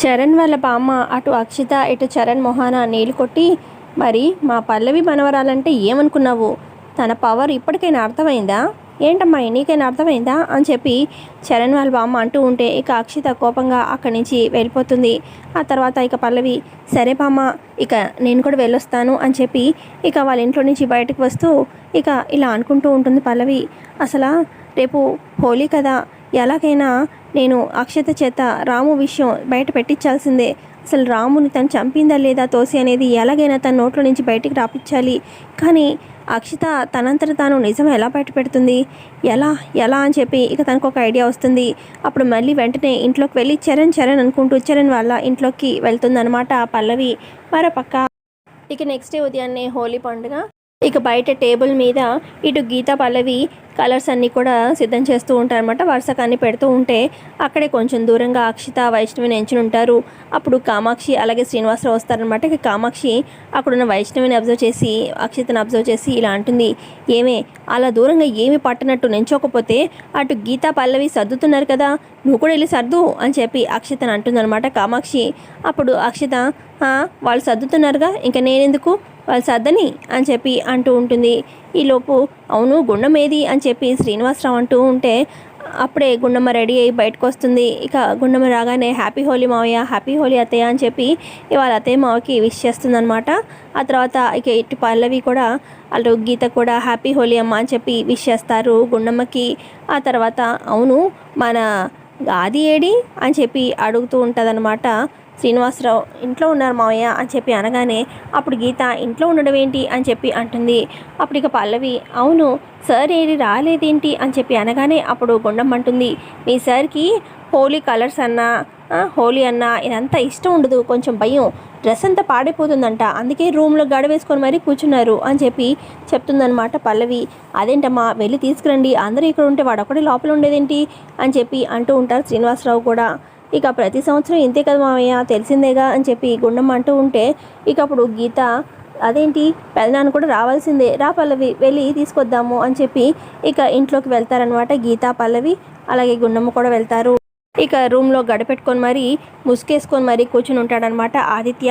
చరణ్ వాళ్ళ బామ్మ అటు అక్షిత ఇటు చరణ్ మొహాన నీళ్ళు కొట్టి మరి మా పల్లవి మనవరాలంటే ఏమనుకున్నావు? తన పవర్ ఇప్పటికైనా అర్థమైందా? ఏంటమ్మా నీకైనా అర్థమైందా? అని చెప్పి చరణ్ వాళ్ళ బామ్మ అంటూ ఉంటే ఇక అక్షిత కోపంగా అక్కడి నుంచి వెళ్ళిపోతుంది. ఆ తర్వాత ఇక పల్లవి సరే బామ్మ ఇక నేను కూడా వెళ్ళొస్తాను అని చెప్పి ఇక వాళ్ళ ఇంట్లో నుంచి బయటకు వస్తూ ఇక ఇలా అనుకుంటూ ఉంటుంది పల్లవి. అసలు రేపు హోలీ కదా ఎలాగైనా నేను అక్షత చేత రాము విషయం బయట పెట్టించాల్సిందే. అసలు రాముని తను చంపిందా లేదా తోసి అనేది ఎలాగైనా తన నోట్లో నుంచి బయటికి రాపించాలి కానీ అక్షిత తనంతట తాను నిజం ఎలా బయట పెడుతుంది? ఎలా ఎలా అని చెప్పి ఇక తనకు ఒక ఐడియా వస్తుంది. అప్పుడు మళ్ళీ వెంటనే ఇంట్లోకి వెళ్ళి చరణ్ చరణ్ అనుకుంటూ చరణ్ వాళ్ళ ఇంట్లోకి వెళ్తుందనమాట ఆ పల్లవి. మరో పక్క. ఇక నెక్స్ట్ డే ఉదయాన్నే హోలీ పండుగ. ఇక బయట టేబుల్ మీద ఇటు గీతా పల్లవి కలర్స్ అన్నీ కూడా సిద్ధం చేస్తూ ఉంటారనమాట వరుసకాన్ని పెడుతూ ఉంటే అక్కడే కొంచెం దూరంగా అక్షిత వైష్ణవిని ఎంచుని ఉంటారు. అప్పుడు కామాక్షి అలాగే శ్రీనివాసరావు వస్తారనమాట ఇక కామాక్షి అక్కడున్న వైష్ణవిని అబ్జర్వ్ చేసి అక్షితను అబ్జర్వ్ చేసి ఇలా అంటుంది ఏమే అలా దూరంగా ఏమి పట్టనట్టు నెంచోకపోతే అటు గీతా పల్లవి సర్దుతున్నారు కదా నువ్వు కూడా వెళ్ళి సర్దు అని చెప్పి అక్షితను అంటుందన్నమాట కామాక్షి. అప్పుడు అక్షిత వాళ్ళు సర్దుతున్నారుగా ఇంకా నేనెందుకు? వాళ్ళు సర్దని అని చెప్పి అంటూ ఉంటుంది. ఈలోపు అవును గుండం ఏది అని చెప్పి శ్రీనివాసరావు అంటూ ఉంటే అప్పుడే గుండమ్మ రెడీ అయ్యి బయటకు వస్తుంది ఇక గుండమ్మ రాగానే హ్యాపీ హోలీ మావయ్య హ్యాపీ హోలీ అత్తయ్య అని చెప్పి ఇవాళ అత్తయ్య మావకి విష్ చేస్తుందనమాట ఆ తర్వాత ఇక ఇటు పల్లవి కూడా వాళ్ళు గీత కూడా హ్యాపీ హోలీ అమ్మ అని చెప్పి విష్ చేస్తారు గుండమ్మకి. ఆ తర్వాత అవును మన ఆది ఏడి అని చెప్పి అడుగుతూ ఉంటుందన్నమాట. శ్రీనివాసరావు ఇంట్లో ఉన్నారు మావయ్య అని చెప్పి అనగానే అప్పుడు గీత ఇంట్లో ఉండడం ఏంటి? అని చెప్పి అంటుంది. అప్పుడు ఇక పల్లవి అవును సార్ ఏది రాలేదేంటి? అని చెప్పి అనగానే అప్పుడు గుండం అంటుంది. మీ సార్కి హోలీ కలర్స్ అన్నా హోలీ అన్నా ఇదంతా ఇష్టం ఉండదు కొంచెం భయం. డ్రెస్ అంతా పాడైపోతుందంట అందుకే రూమ్లో గడవేసుకొని మరీ కూర్చున్నారు అని చెప్పి చెప్తుందనమాట పల్లవి. అదేంటమ్మా వెళ్ళి తీసుకురండి అందరూ ఇక్కడ ఉంటే వాడు ఒకటే లోపల ఉండేదేంటి? అని చెప్పి అంటూ ఉంటారు శ్రీనివాసరావు కూడా. ఇక ప్రతి సంవత్సరం ఇంతే కదా మామయ్య తెలిసిందేగా అని చెప్పి గుండమ్మ అంటూ ఉంటే ఇక అప్పుడు గీత అదేంటి? పెదనాన్న కూడా రావాల్సిందే. రా పల్లవి వెళ్ళి తీసుకొద్దాము అని చెప్పి ఇక ఇంట్లోకి వెళ్తారనమాట గీత పల్లవి. అలాగే గుండమ్మ కూడా వెళ్తారు. ఇక రూమ్లో గడపెట్టుకొని మరీ ముసుకేసుకొని మరీ కూర్చుని ఉంటాడనమాట ఆదిత్య.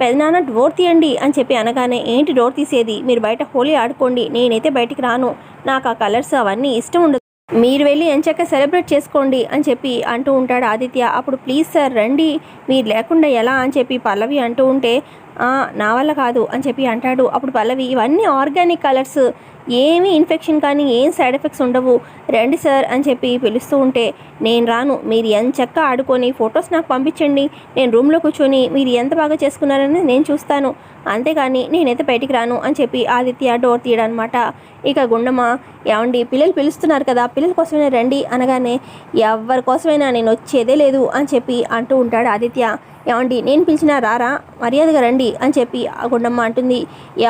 పెదనాన్న డోర్ తీయండి అని చెప్పి అనగానే ఏంటి డోర్ తీసేది? మీరు బయట హోలీ ఆడుకోండి. నేనైతే బయటికి రాను. నాకు ఆ కలర్స్ అవన్నీ ఇష్టం ఉండదు. మీరు వెళ్ళి ఎంచక్క సెలబ్రేట్ చేసుకోండి అని చెప్పి అంటూ ఉంటాడు ఆదిత్య. అప్పుడు ప్లీజ్ సార్ రండి. మీరు లేకుండా ఎలా? అని చెప్పి పల్లవి అంటూ ఉంటే నా వల్ల కాదు అని చెప్పి అంటాడు. అప్పుడు పల్లవి ఇవన్నీ ఆర్గానిక్ కలర్స్. ఏమీ ఇన్ఫెక్షన్ కానీ ఏం సైడ్ ఎఫెక్ట్స్ ఉండవు. రండి సార్ అని చెప్పి పిలుస్తూ ఉంటే నేను రాను. మీరు ఎంత చక్క ఆడుకొని ఫొటోస్ నాకు పంపించండి. నేను రూమ్లో కూర్చొని మీరు ఎంత బాగా చేసుకున్నారని నేను చూస్తాను. అంతేగాని నేనైతే బయటికి రాను అని చెప్పి ఆదిత్య డోర్ తీయడనమాట ఇక గుండమ్మ ఏమండి పిల్లలు పిలుస్తున్నారు కదా పిల్లల కోసమైనా రండి అనగానే ఎవరి కోసమైనా నేను వచ్చేదే లేదు అని చెప్పి అంటూ ఉంటాడు ఆదిత్య. ఏమండి నేను పిలిచినా రారా? మర్యాదగా రండి అని చెప్పి ఆ గుండమ్మ అంటుంది.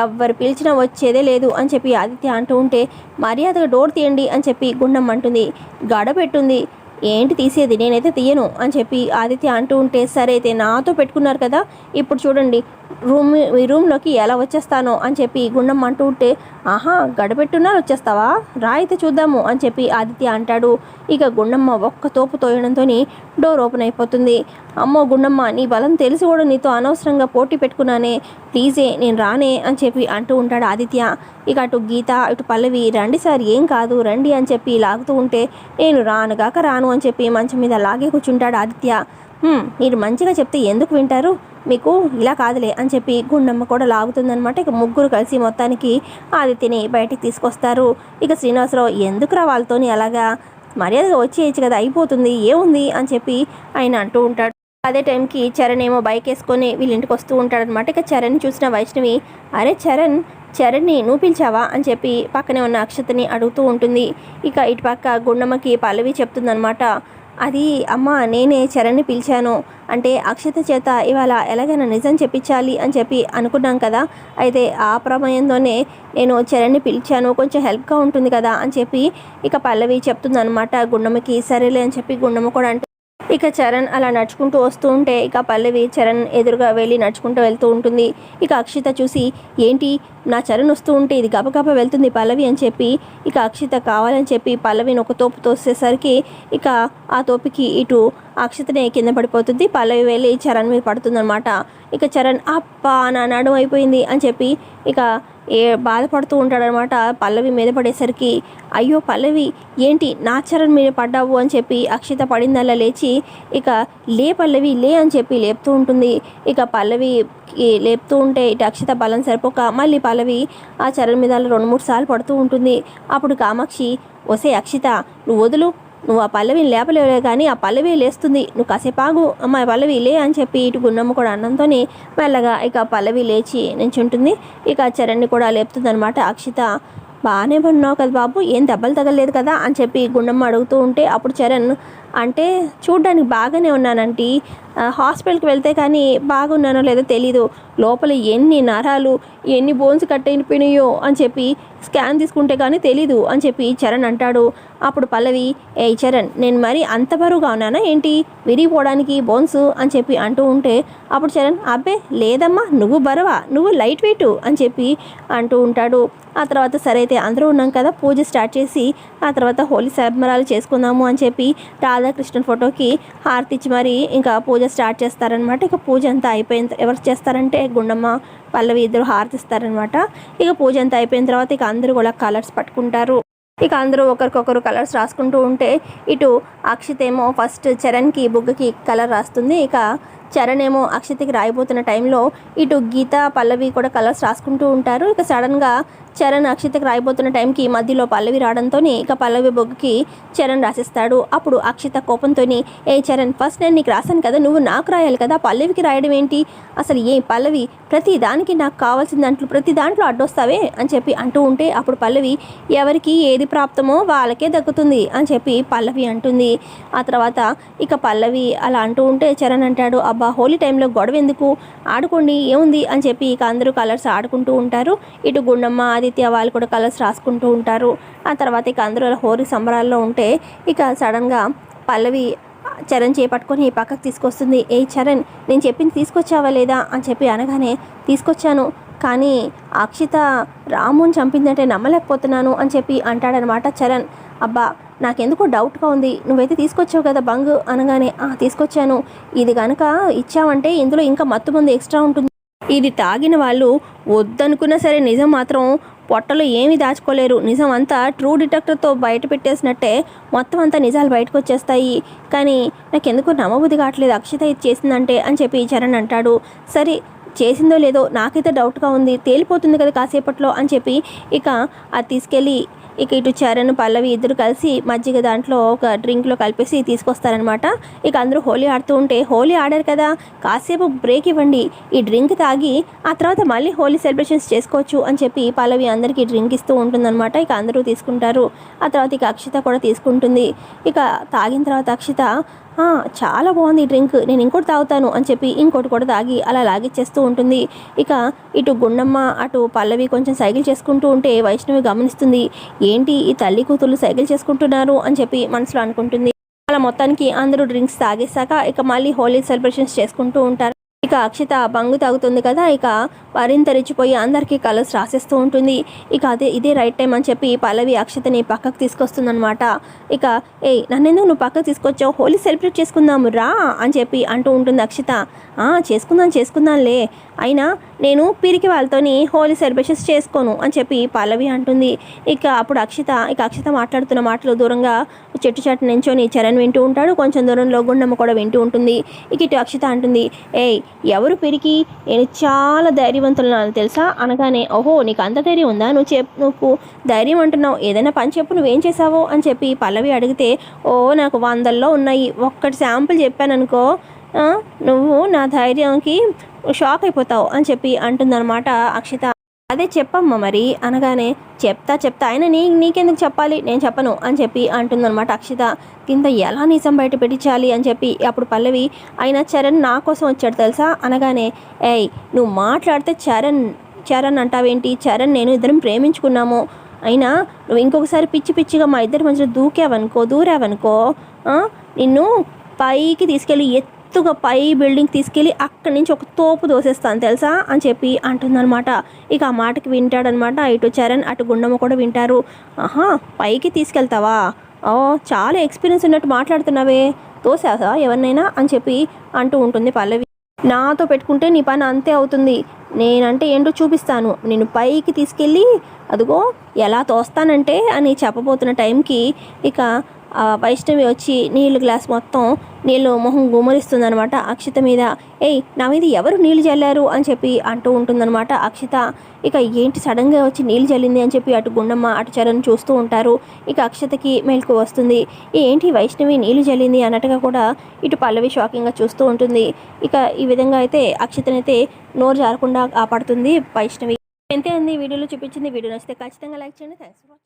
ఎవరు పిలిచినా వచ్చేదే లేదు అని చెప్పి ఆదిత్య అంటూ ఉంటే మర్యాదగా డోర్ తీయండి అని చెప్పి గుండమ్మ అంటుంది. గడపెట్టుంది ఏంటి తీసేది? నేనైతే తీయను అని చెప్పి ఆదిత్య అంటూ ఉంటే సరే అయితే నాతో పెట్టుకున్నారు కదా ఇప్పుడు చూడండి. రూమ్ మీ రూమ్లోకి ఎలా వచ్చేస్తానో అని చెప్పి గుండమ్మ అంటూ ఉంటే ఆహా గడపెట్టున్నారు వచ్చేస్తావా? రా అయితే చూద్దాము అని చెప్పి ఆదిత్య అంటాడు. ఇక గుండమ్మ ఒక్క తోపు తోయడంతో డోర్ ఓపెన్ అయిపోతుంది. అమ్మో గుండమ్మ నీ బలం తెలిసి కూడా నీతో అనవసరంగా పోటీ పెట్టుకున్నానే. ప్లీజే నేను రానే అని చెప్పి అంటూ ఉంటాడు ఆదిత్య. ఇక అటు గీత ఇటు పల్లవి రండి సార్ ఏం కాదు రండి అని చెప్పి లాగుతూ ఉంటే నేను రానుగాక రాను అని చెప్పి మంచం మీద లాగే కూర్చుంటాడు ఆదిత్య. మీరు మంచిగా చెప్తే ఎందుకు వింటారు? మీకు ఇలా కాదులే అని చెప్పి గుండమ్మ కూడా లాగుతుందనమాట ఇక ముగ్గురు కలిసి మొత్తానికి ఆదిత్యని బయటికి తీసుకొస్తారు. ఇక శ్రీనివాసరావు ఎందుకురా వాళ్ళతోని అలాగా? మర్యాదగా వచ్చేయచ్చు కదా అయిపోతుంది ఏముంది అని చెప్పి ఆయన అంటూ ఉంటాడు. అదే టైంకి చరణ్ ఏమో బైక్ వేసుకొని వీళ్ళింటికి వస్తూ ఉంటాడనమాట ఇక చరణ్ చూసిన వైష్ణవి అరే చరణ్ చరణ్ని నువ్వు పిలిచావా? అని చెప్పి పక్కనే ఉన్న అక్షతని అడుగుతూ ఉంటుంది. ఇక ఇటు పక్క గుండమ్మకి పల్లవి చెప్తుందనమాట అది అమ్మ నేనే చరణ్ని పిలిచాను. అంటే అక్షత చేత ఇవాళ ఎలాగైనా నిజం చెప్పించాలి అని చెప్పి అనుకున్నాం కదా. అయితే ఆ ప్రమయంతోనే నేను చరణ్ని పిలిచాను కొంచెం హెల్ప్గా ఉంటుంది కదా అని చెప్పి ఇక పల్లవి చెప్తుందనమాట గుండమ్మకి సరేలే అని చెప్పి గుండమ్మ కూడా అంటే ఇక చరణ్ అలా నడుచుకుంటూ వస్తూ ఉంటే ఇక పల్లవి చరణ్ ఎదురుగా వెళ్ళి నడుచుకుంటూ వెళ్తూ ఉంటుంది. ఇక అక్షిత చూసి ఏంటి? నా చరణ్ వస్తూ ఉంటే ఇది గబగబ వెళ్తుంది పల్లవి అని చెప్పి ఇక అక్షిత కావాలని చెప్పి పల్లవిని ఒక తోపు తోసేసరికి ఇక ఆ తోపుకి ఇటు అక్షతనే కింద పడిపోతుంది. పల్లవి వెళ్ళి చరణ్ మీద పడుతుందనమాట ఇక చరణ్ అప్పా నా నడుము అయిపోయింది అని చెప్పి ఇక ఏ బాధపడుతూ ఉంటాడనమాట పల్లవి మీద పడేసరికి అయ్యో పల్లవి ఏంటి నా చరణ్ మీద పడ్డావు అని చెప్పి అక్షిత పడిందల్లా లేచి ఇక లే పల్లవి లే అని చెప్పి లేపుతూ ఉంటుంది. ఇక పల్లవి లేపుతూ ఉంటే ఇటు అక్షిత బలం సరిపోక మళ్ళీ పల్లవి పల్లవి ఆ చరణ్ మీద రెండు మూడు సార్లు పడుతూ ఉంటుంది. అప్పుడు కామాక్షి ఒసే అక్షిత నువ్వు వదులు. నువ్వు ఆ పల్లవిని లేపలేవులే కానీ ఆ పల్లవి లేస్తుంది. నువ్వు కాసేపు ఆగు. అమ్మాయి పల్లవి లే అని చెప్పి ఇటు గున్నమ్మ కూడా అన్నంతోనే మెల్లగా ఇక పల్లవి లేచి నించుంటుంది. ఇక చరణ్ని కూడా లేపుతుంది అనమాట అక్షిత. బాగానే ఉన్నావు కదా బాబు. ఏం దెబ్బలు తగలేదు కదా అని చెప్పి గుండమ్మ అడుగుతూ ఉంటే అప్పుడు చరణ్ అంటే చూడ్డానికి బాగానే ఉన్నానంటీ. హాస్పిటల్కి వెళ్తే కానీ బాగున్నానో లేదో తెలీదు. లోపల ఎన్ని నరాలు ఎన్ని బోన్స్ కట్ అయిపోయినాయో అని చెప్పి స్కాన్ తీసుకుంటే కానీ తెలీదు అని చెప్పి చరణ్ అంటాడు. అప్పుడు పల్లవి ఏ చరణ్ నేను మరి అంత బరువుగా ఉన్నానా ఏంటి? విరిగిపోవడానికి బోన్స్ అని చెప్పి అంటూ ఉంటే అప్పుడు చరణ్ అబ్బే లేదమ్మా నువ్వు బరువా నువ్వు లైట్ వెయిట్ అని చెప్పి అంటూ ఉంటాడు. ఆ తర్వాత సరే అయితే అందరూ ఉన్నాం కదా పూజ స్టార్ట్ చేసి ఆ తర్వాత హోలీ సంబరాలు చేసుకుందాము అని చెప్పి రాధాకృష్ణన్ ఫోటోకి హారతి ఇచ్చి మరి ఇంకా పూజ స్టార్ట్ చేస్తారనమాట ఇక పూజ అంతా అయిపోయిన ఎవరు చేస్తారంటే గుండమ్మ పల్లవి ఇద్దరు హారతిస్తారనమాట ఇక పూజ అంతా అయిపోయిన తర్వాత ఇక అందరూ కూడా కలర్స్ పట్టుకుంటారు. ఇక అందరూ ఒకరికొకరు కలర్స్ రాసుకుంటూ ఉంటే ఇటు అక్షిత్ ఏమో ఫస్ట్ చరణ్కి బుగ్గకి కలర్ రాస్తుంది. ఇక చరణ్ ఏమో అక్షిత్కి రాయిపోతున్న టైంలో ఇటు గీత పల్లవి కూడా కలర్స్ రాసుకుంటూ ఉంటారు. ఇక సడన్గా చరణ్ అక్షితకి రాయిపోతున్న టైంకి మధ్యలో పల్లవి రావడంతో ఇక పల్లవి బొగ్గుకి చరణ్ రాసిస్తాడు. అప్పుడు అక్షిత కోపంతో ఏ చరణ్ ఫస్ట్ నేను నీకు రాశాను కదా నువ్వు నాకు రాయాలి కదా పల్లవికి రాయడం ఏంటి? అసలు ఏ పల్లవి ప్రతి దానికి నాకు కావాల్సిన దాంట్లో ప్రతి దాంట్లో అడ్డొస్తావే? అని చెప్పి అంటూ ఉంటే అప్పుడు పల్లవి ఎవరికి ఏది ప్రాప్తమో వాళ్ళకే దక్కుతుంది అని చెప్పి పల్లవి అంటుంది. ఆ తర్వాత ఇక పల్లవి అలా అంటూ ఉంటే చరణ్ అంటాడు అబ్బా హోలీ టైంలో గొడవ ఎందుకు ఆడుకోండి ఏముంది? అని చెప్పి ఇక అందరూ కలర్స్ ఆడుకుంటూ ఉంటారు. ఇటు గుండమ్మ ఆదిత్య వాళ్ళు కూడా కలర్స్ రాసుకుంటూ ఉంటారు. ఆ తర్వాత ఇక అందరూ హోలీ సంబరాల్లో ఉంటే ఇక సడన్గా పల్లవి చరణ్ చేపట్టుకొని పక్కకు తీసుకొస్తుంది. ఏ చరణ్ నేను చెప్పింది తీసుకొచ్చావా లేదా? అని చెప్పి అనగానే తీసుకొచ్చాను. కానీ అక్షిత రాముని చంపిందంటే నమ్మలేకపోతున్నాను అని చెప్పి అంటాడనమాట చరణ్. అబ్బా నాకెందుకో డౌట్గా ఉంది. నువ్వైతే తీసుకొచ్చావు కదా బంగ్ అనగానే తీసుకొచ్చాను. ఇది కనుక ఇచ్చావంటే ఇందులో ఇంకా మత్తు ముందు ఎక్స్ట్రా ఉంటుంది. ఇది తాగిన వాళ్ళు వద్దనుకున్నా సరే నిజం మాత్రం పొట్టలో ఏమీ దాచుకోలేరు. నిజం అంతా ట్రూ డిటెక్టర్తో బయట పెట్టేసినట్టే మొత్తం అంతా నిజాలు బయటకు వచ్చేస్తాయి కానీ నాకెందుకు నమ్మబుద్ధి కావట్లేదు అక్షిత ఇది చేసిందంటే అని చెప్పి చరణ్ అంటాడు. సరే చేసిందో లేదో నాకైతే డౌట్గా ఉంది. తేలిపోతుంది కదా కాసేపట్లో అని చెప్పి ఇక అది తీసుకెళ్ళి ఇక ఇటు చరణ్ పల్లవి ఇద్దరు కలిసి మజ్జిగ దాంట్లో ఒక డ్రింక్లో కలిపేసి తీసుకొస్తారనమాట ఇక అందరూ హోలీ ఆడుతూ ఉంటే హోలీ ఆడారు కదా కాసేపు బ్రేక్ ఇవ్వండి ఈ డ్రింక్ తాగి ఆ తర్వాత మళ్ళీ హోలీ సెలబ్రేషన్స్ చేసుకోవచ్చు అని చెప్పి పల్లవి అందరికీ డ్రింక్ ఇస్తూ ఉంటుందన్నమాట. ఇక అందరూ తీసుకుంటారు. ఆ తర్వాత ఇక అక్షిత కూడా తీసుకుంటుంది. ఇక తాగిన తర్వాత అక్షిత చాలా బాగుంది ఈ డ్రింక్ నేను ఇంకోటి తాగుతాను అని చెప్పి ఇంకోటి కూడా తాగి అలా లాగిచ్చేస్తూ ఉంటుంది. ఇక ఇటు గుండమ్మ అటు పల్లవి కొంచెం సైకిల్ చేసుకుంటూ ఉంటే వైష్ణవి గమనిస్తుంది. ఏంటి ఈ తల్లి కూతుళ్ళు సైకిల్ చేసుకుంటున్నారు? అని చెప్పి మనసులో అనుకుంటుంది. అలా మొత్తానికి అందరూ డ్రింక్స్ తాగేశాక ఇక మళ్ళీ హోలీ సెలబ్రేషన్స్ చేసుకుంటూ ఉంటారు. ఇక అక్షిత బంగు తాగుతుంది కదా ఇక మరింత రెచ్చిపోయి అందరికీ కలర్స్ రాసేస్తూ ఉంటుంది. ఇక అదే ఇదే రైట్ టైం అని చెప్పి పల్లవి అక్షతని పక్కకు తీసుకొస్తుందనమాట ఇక ఏయ్ నన్నెందుకు నువ్వు పక్కకు తీసుకొచ్చావు? హోలీ సెలబ్రేట్ చేసుకుందాము రా అని చెప్పి అంటూ ఉంటుంది అక్షిత. చేసుకుందాం చేసుకుందాంలే. అయినా నేను పిరికి వాళ్ళతోని హోలీ సెలబ్రేషన్స్ చేసుకోను అని చెప్పి పల్లవి అంటుంది. ఇక అప్పుడు అక్షిత ఇక అక్షిత మాట్లాడుతున్న మాటలు దూరంగా చెట్టు చెట్టు నించొని చరణ్ వింటూ ఉంటాడు. కొంచెం దూరంలో గుండమ్మ కూడా వింటూ ఉంటుంది. ఇక ఇటు అక్షిత అంటుంది ఏయ్ ఎవరు పెరిగి నేను చాలా ధైర్యవంతులను తెలుసా? అనగానే ఓహో నీకు అంత ధైర్యం ఉందా? నువ్వు చెప్ నువ్వు ధైర్యం అంటున్నావు. ఏదైనా పని చెప్పు నువ్వేం చేసావో అని చెప్పి పల్లవి అడిగితే ఓ నాకు వందల్లో ఉన్నాయి. ఒక్కటి శాంపుల్ చెప్పాననుకో నువ్వు నా ధైర్యంకి షాక్ అయిపోతావు అని చెప్పి అంటుందన్నమాట అక్షిత. అదే చెప్పమ్మా మరి. అనగానే చెప్తా చెప్తా. ఆయన నీ నీకెందుకు చెప్పాలి? నేను చెప్పను అని చెప్పి అంటుందన్నమాట అక్షిత. కింద ఎలా నిజం బయట పెట్టించాలి అని చెప్పి అప్పుడు పల్లవి అయినా చరణ్ నా కోసం వచ్చాడు తెలుసా? అనగానే ఏయ్ నువ్వు మాట్లాడితే చరణ్ చరణ్ అంటావేంటి? చరణ్ నేను ఇద్దరం ప్రేమించుకున్నాము. అయినా నువ్వు ఇంకొకసారి పిచ్చి పిచ్చిగా మా ఇద్దరి మధ్యలో దూకావనుకో దూరావనుకో నిన్ను పైకి తీసుకెళ్ళి ఎత్తుగా పై బిల్డింగ్ తీసుకెళ్ళి అక్కడి నుంచి ఒక తోపు దోసేస్తాను తెలుసా? అని చెప్పి అంటుందన్నమాట. ఇక ఆ మాటకి వింటాడనమాట ఇటు చరణ్ అటు గుండమ్మ కూడా వింటారు. ఆహా పైకి తీసుకెళ్తావా? ఓ చాలా ఎక్స్పీరియన్స్ ఉన్నట్టు మాట్లాడుతున్నావే. తోసేసా ఎవరినైనా? అని చెప్పి అంటూ ఉంటుంది పల్లవి. నాతో పెట్టుకుంటే నీ పని అంతే అవుతుంది. నేనంటే ఏంటో చూపిస్తాను. నేను పైకి తీసుకెళ్ళి అదిగో ఎలా తోస్తానంటే అని చెప్పబోతున్న టైంకి ఇక వైష్ణవి వచ్చి నీళ్ళు గ్లాస్ మొత్తం నీళ్ళు మొహం గుమరిస్తుందనమాట అక్షిత మీద ఏయ్ నా మీద ఎవరు నీళ్ళు చల్లారు అని చెప్పి అంటూ ఉంటుందన్నమాట అక్షిత. ఇక ఏంటి సడన్గా వచ్చి నీళ్ళు చల్లింది అని చెప్పి అటు గుండమ్మ అటు చరణ్ చూస్తూ ఉంటారు. ఇక అక్షతకి మెలకు వస్తుంది. ఏంటి వైష్ణవి నీళ్ళు చల్లింది అన్నట్టుగా కూడా ఇటు పల్లవి షాకింగ్గా చూస్తూ ఉంటుంది. ఇక ఈ విధంగా అయితే అక్షతనైతే నోరు జారకుండా కాపాడుతుంది వైష్ణవి. ఎంతే అంది వీడియోలో చూపించింది వీడియో నచ్చితే ఖచ్చితంగా లైక్ చేయండి. Thanks for watching